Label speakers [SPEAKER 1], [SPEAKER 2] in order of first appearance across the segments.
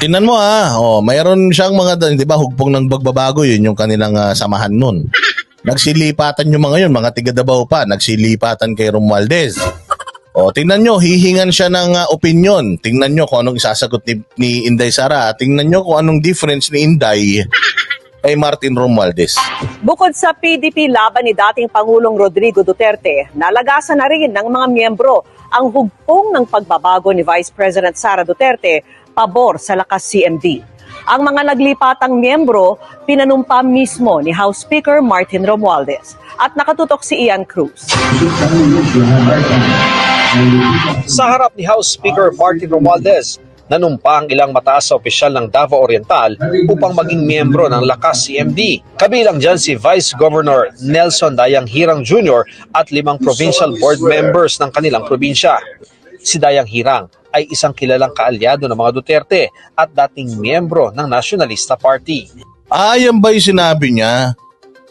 [SPEAKER 1] Tingnan mo ah, oh, mayroon siyang mga, di ba, hugpong ng bagbabago, yun yung kanilang ah, samahan nun. Nagsilipatan yung mga yun, mga tiga Davao pa, nagsilipatan kay Romualdez. O, tingnan nyo, hihingan siya ng ah, opinion. Tingnan nyo kung anong isasagot ni, ni Inday Sara. Tingnan nyo kung anong difference ni Inday kay Martin Romualdez.
[SPEAKER 2] Bukod sa PDP laban ni dating Pangulong Rodrigo Duterte, nalagasan na rin ng mga miyembro ang hugpong ng pagbabago ni Vice President Sara Duterte pabor sa lakas CMD. Ang mga naglipatang miyembro pinanumpa mismo ni House Speaker Martin Romualdez at nakatutok si Ian Cruz.
[SPEAKER 3] Sa harap ni House Speaker Martin Romualdez, nanumpa ang ilang mataas sa opisyal ng Davao Oriental upang maging miyembro ng Lakas CMD. Kabilang dyan si Vice Governor Nelson Dayang Hirang Jr. at limang provincial board members ng kanilang probinsya. Si Dayang Hirang ay isang kilalang kaalyado ng mga Duterte at dating miyembro ng Nationalista Party.
[SPEAKER 1] Ayan ba yung sinabi niya?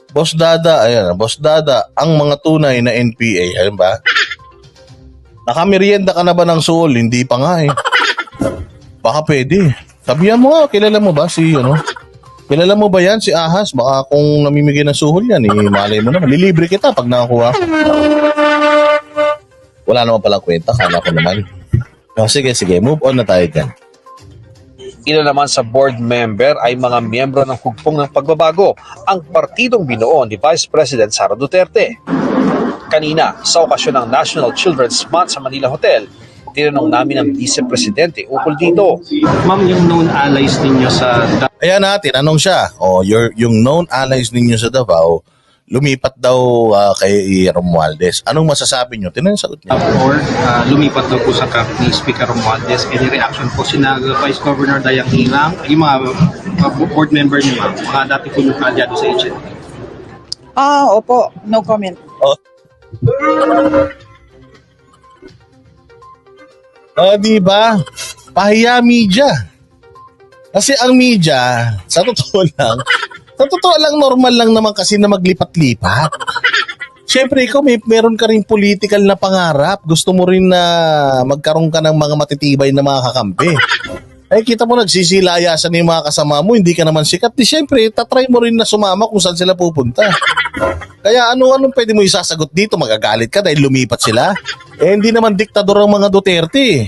[SPEAKER 1] Boss Dada, ayan, Boss Dada, ang mga tunay na NPA, ayan ba? Nakamerienda ka na ba ng soul? Hindi pa nga eh. Baka pwede. Sabihan mo nga, kilala mo ba si, ano? Kilala mo ba yan, si Ahas? Baka kung namimigay ng suhol yan, eh, malay mo naman. Lilibre kita pag nakakuha. Wala naman palang kwenta, kala ko naman. Oh, sige, sige, move on na tayo dyan.
[SPEAKER 3] Ilan naman sa board member ay mga miyembro ng hugpong ng pagbabago, ang partidong binuo ni Vice President Sara Duterte. Kanina, sa okasyon ng National Children's Month sa Manila Hotel, tinanong namin ang Vice Presidente ukol dito.
[SPEAKER 4] Ma'am, yung known allies ninyo sa
[SPEAKER 1] Ayan na, tinanong siya. O, your, yung known allies ninyo sa Davao, lumipat daw ah, kay Romualdez. Anong masasabi nyo? Tinanong sagot niya.
[SPEAKER 4] or uh, lumipat daw po sa camp ni Speaker Romualdez. Any reaction po sina Vice Governor Dayang Hilang, yung mga, mga board member niyo, ma'am, mga dati po yung kaalyado sa HND.
[SPEAKER 5] Ah, opo. No comment.
[SPEAKER 1] O, di ba? Pahiya media. Kasi ang media, sa totoo lang, sa totoo lang, normal lang naman kasi na maglipat-lipat. Siyempre, ikaw may meron ka rin political na pangarap. Gusto mo rin na magkaroon ka ng mga matitibay na mga kakampi. Ay, kita mo nagsisilayasan yung mga kasama mo, hindi ka naman sikat. Di syempre, tatry mo rin na sumama kung saan sila pupunta. Kaya ano anong pwede mo isasagot dito? Magagalit ka dahil lumipat sila? Eh, hindi naman diktador ang mga Duterte. eh.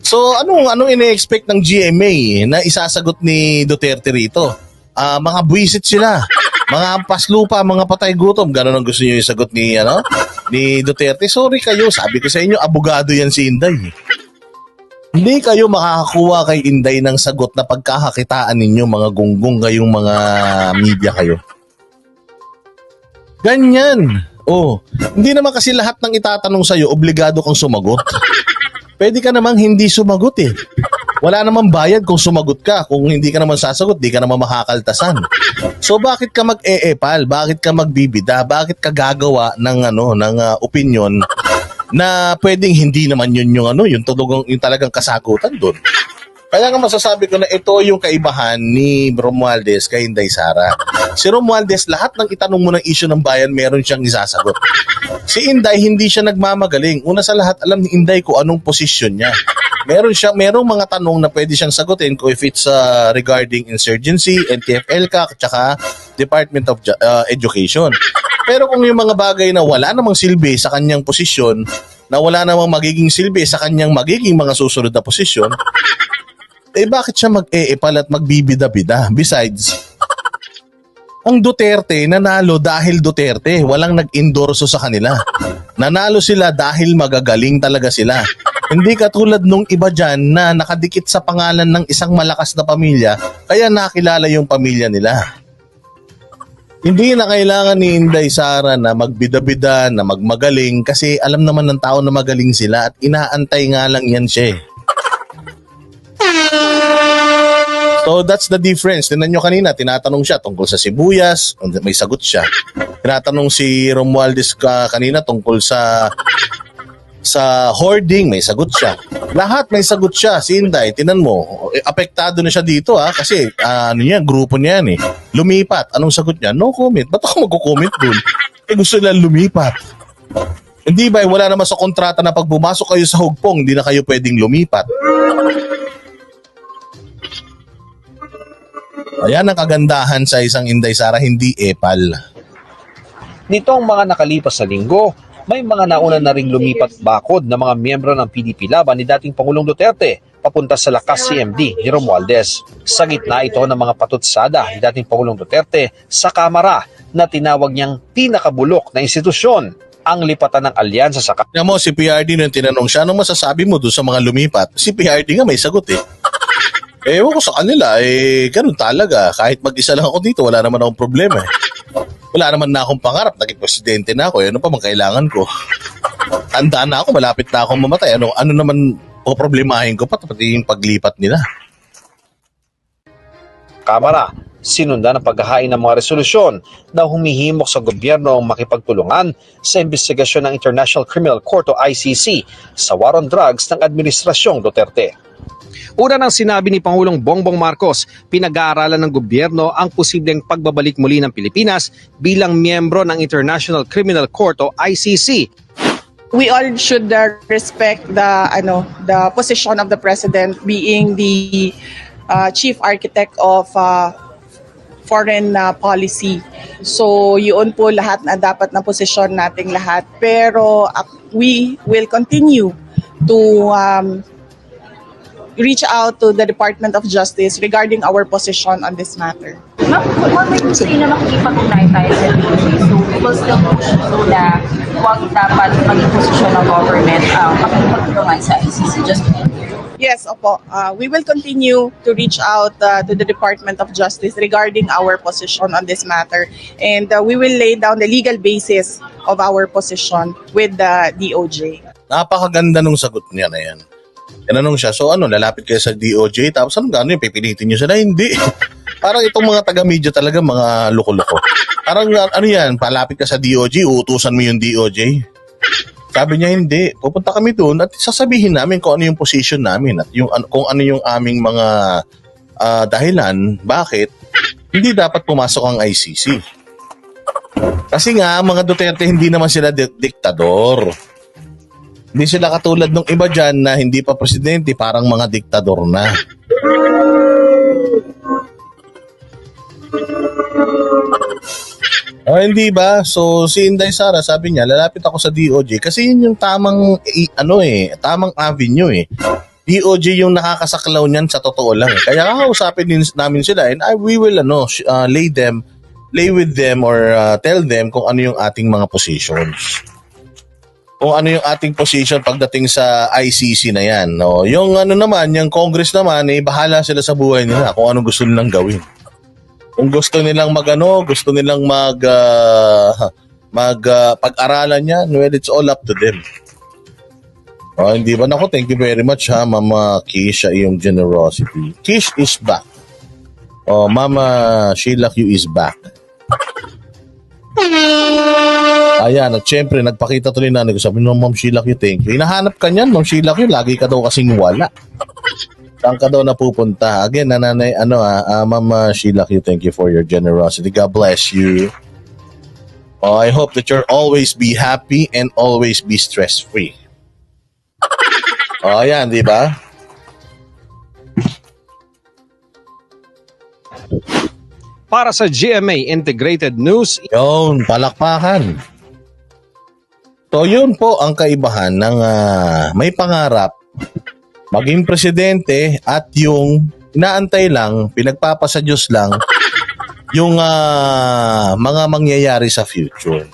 [SPEAKER 1] So, anong anong ine-expect ng GMA na isasagot ni Duterte rito? Ah, mga buwisit sila. Mga ampas lupa, mga patay gutom. Ganon ang gusto niyo isagot ni ano? Ni Duterte. Sorry kayo, sabi ko sa inyo, abogado yan si Inday. Hindi kayo makakakuha kay Inday ng sagot na pagkakakitaan ninyo mga gunggong kayong mga media kayo. Ganyan. Oh, hindi naman kasi lahat ng itatanong sa'yo, obligado kang sumagot. Pwede ka namang hindi sumagot eh. Wala namang bayad kung sumagot ka. Kung hindi ka naman sasagot, di ka naman makakaltasan. So bakit ka mag-eepal? Bakit ka magbibida? Bakit ka gagawa ng ano ng ah, opinion na pwedeng hindi naman yun yung ano, yung talagang yung talagang kasagutan doon. Kaya nga masasabi ko na ito yung kaibahan ni Romualdez kay Inday Sara. Si Romualdez, lahat ng itanong mo ng issue ng bayan, meron siyang isasagot. Si Inday, hindi siya nagmamagaling. Una sa lahat, alam ni Inday kung anong posisyon niya. Meron siya, merong mga tanong na pwede siyang sagutin kung if it's uh, regarding insurgency, NTF-ELCA, at saka Department of uh, Education. Pero kung yung mga bagay na wala namang silbi sa kanyang posisyon, na wala namang magiging silbi sa kanyang magiging mga susunod na posisyon, eh bakit siya mag-eepal at magbibida-bida? Besides, ang Duterte nanalo dahil Duterte. Walang nag-endorso sa kanila. Nanalo sila dahil magagaling talaga sila. Hindi katulad nung iba dyan na nakadikit sa pangalan ng isang malakas na pamilya kaya nakilala yung pamilya nila. Hindi na kailangan ni Inday Sara na magbida-bida, na magmagaling kasi alam naman ng tao na magaling sila at inaantay nga lang yan siya eh. So that's the difference. Tinan nyo kanina, tinatanong siya tungkol sa sibuyas, may sagot siya. Tinatanong si Romualdez ka kanina tungkol sa sa hoarding, may sagot siya. Lahat may sagot siya. Si Inday, tinan mo, apektado na siya dito ha, kasi ah, ano niya, grupo niya yan eh. Lumipat. Anong sagot niya? No comment. Ba't ako magko-comment dun? Eh gusto nila lumipat. Hindi ba, eh, wala naman sa kontrata na pag bumasok kayo sa hugpong, hindi na kayo pwedeng lumipat. Ayan ang kagandahan sa isang Inday Sara, hindi epal.
[SPEAKER 3] Nitong mga nakalipas na linggo, may mga nauna na ring lumipat bakod na mga miyembro ng PDP laban ni dating Pangulong Duterte papunta sa lakas CMD ni Romualdez. Sa gitna ito ng mga patutsada ni dating Pangulong Duterte sa Kamara na tinawag niyang pinakabulok na institusyon ang lipatan ng alyansa sa
[SPEAKER 1] Tingnan mo, si PRD nung tinanong siya, anong masasabi mo doon sa mga lumipat? Si PRD nga may sagot eh. Eh, ewan ko sa kanila, eh, ganun talaga. Kahit mag-isa lang ako dito, wala naman akong problema eh. Wala naman na akong pangarap, naging presidente na ako, eh, ano pa mang kailangan ko? Tanda na ako, malapit na akong mamatay. Ano, ano naman o problemahin ko pa, pati yung paglipat nila.
[SPEAKER 3] Kamara. Sinundan ang paghahain ng mga resolusyon na humihimok sa gobyerno ang makipagtulungan sa investigasyon ng International Criminal Court o ICC sa war on drugs ng Administrasyong Duterte. Una nang sinabi ni Pangulong Bongbong Marcos, pinag-aaralan ng gobyerno ang posibleng pagbabalik muli ng Pilipinas bilang miyembro ng International Criminal Court o ICC
[SPEAKER 5] We all should uh, respect the ano the position of the president being the uh, chief architect of uh, foreign uh, policy. So yun po lahat na dapat na posisyon nating lahat. Pero uh, we will continue to um, reach out to the Department of Justice regarding our position on this matter.
[SPEAKER 6] Ma'am, kung may gusto na makikipag-unay tayo sa DOJ, so we will still push so na huwag dapat maging posisyon ng government ang makikipagtulungan sa ICC just.
[SPEAKER 5] Yes, opo. Uh, we will continue to reach out uh, to the Department of Justice regarding our position on this matter. And uh, we will lay down the legal basis of our position with the DOJ.
[SPEAKER 1] Napakaganda nung sagot niya na yan. Tinanong siya, so ano, lalapit kayo sa DOJ, tapos anong gano'n, pipilitin niyo sila? Hindi. Parang itong mga taga-media talaga, mga loko-loko. Parang ano yan, palapit ka sa DOJ, uutusan mo yung DOJ. Sabi niya, hindi. Pupunta kami doon at sasabihin namin kung ano yung position namin at yung, kung ano yung aming mga ah, dahilan, bakit hindi dapat pumasok ang ICC. Kasi nga, mga Duterte, hindi naman sila di- diktador. Hindi sila katulad ng iba dyan na hindi pa presidente, parang mga diktador na. Oh, hindi ba? So, si Inday Sara, sabi niya, lalapit ako sa DOJ kasi yun yung tamang, i- ano eh, tamang avenue eh. DOJ yung nakakasaklaw niyan sa totoo lang eh. Kaya kakausapin din namin sila and I, we will ano, uh, lay them, lay with them or uh, tell them kung ano yung ating mga positions kung ano yung ating position pagdating sa ICC na yan. No? Yung ano naman, yung Congress naman, eh, bahala sila sa buhay nila kung ano gusto nilang gawin. Kung gusto nilang magano, gusto nilang mag ah, mag ah, pag-aralan yan, well, it's all up to them. Oh, hindi ba? Nako, thank you very much ha, Mama Kish, sa generosity. Kish is back. Oh, Mama Sheila Q is back. Ayan, at syempre, nagpakita tuloy na ko. Sabi no, Ma'am Sheila Q, thank you. Hinahanap ka niyan, Ma'am Sheila Q. Lagi ka daw kasing wala. Saan ka daw napupunta? Again, nananay, ano ah, ah, Ma'am ah, Sheila Q, thank you for your generosity. God bless you. Oh, I hope that you'll always be happy and always be stress-free. Oh, ayan, di ba?
[SPEAKER 3] Para sa GMA Integrated News,
[SPEAKER 1] Yun, palakpakan. So yun po ang kaibahan ng ah, may pangarap, maging presidente at yung inaantay lang, pinagpapasa Diyos lang, yung ah, mga mangyayari sa future.